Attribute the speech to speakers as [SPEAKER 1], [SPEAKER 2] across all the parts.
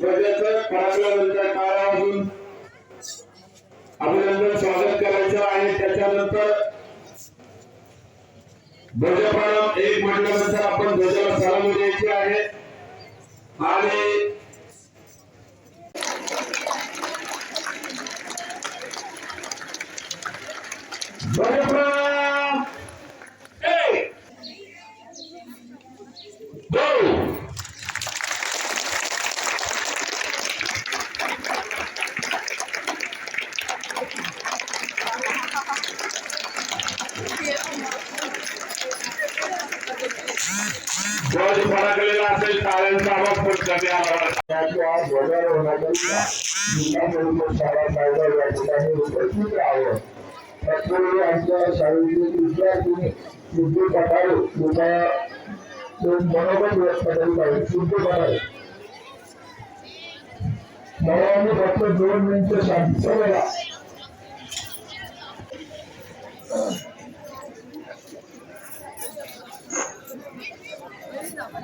[SPEAKER 1] ध्वजाचं फडकल्यानंतर टाळ्या वाजून अभिनंदन स्वागत करायचं आणि त्याच्यानंतर ध्वजप्रणाम एक म्हटल्यानंतर आपण ध्वजाला सलामी द्यायची आहे. आणि ध्वजप्रणाम एक दोन ध्वज फडकलेला असेल टाळ्यांचा आवाज पण कमी
[SPEAKER 2] ध्वजारोहणाकरिता जिल्हा परिषद शाळा सायबर या ठिकाणी उपस्थित राहावं तत्पूर्वी आमच्या शाळेतील विद्यार्थी सिद्धी पठारे यांना मनोगत व्यक्त करीत आहेत सिद्धी पठारे मला फक्त दोन मिनिटं शांत चला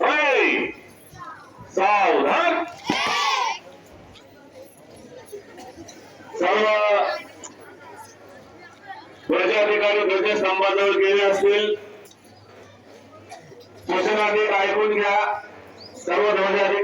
[SPEAKER 1] Hey! सावधान सर्व ध्वजाधिकारी ध्वजस्तंभाजवळ गेले असतील सूचना ऐकून घ्या सर्व ध्वजाधिकारी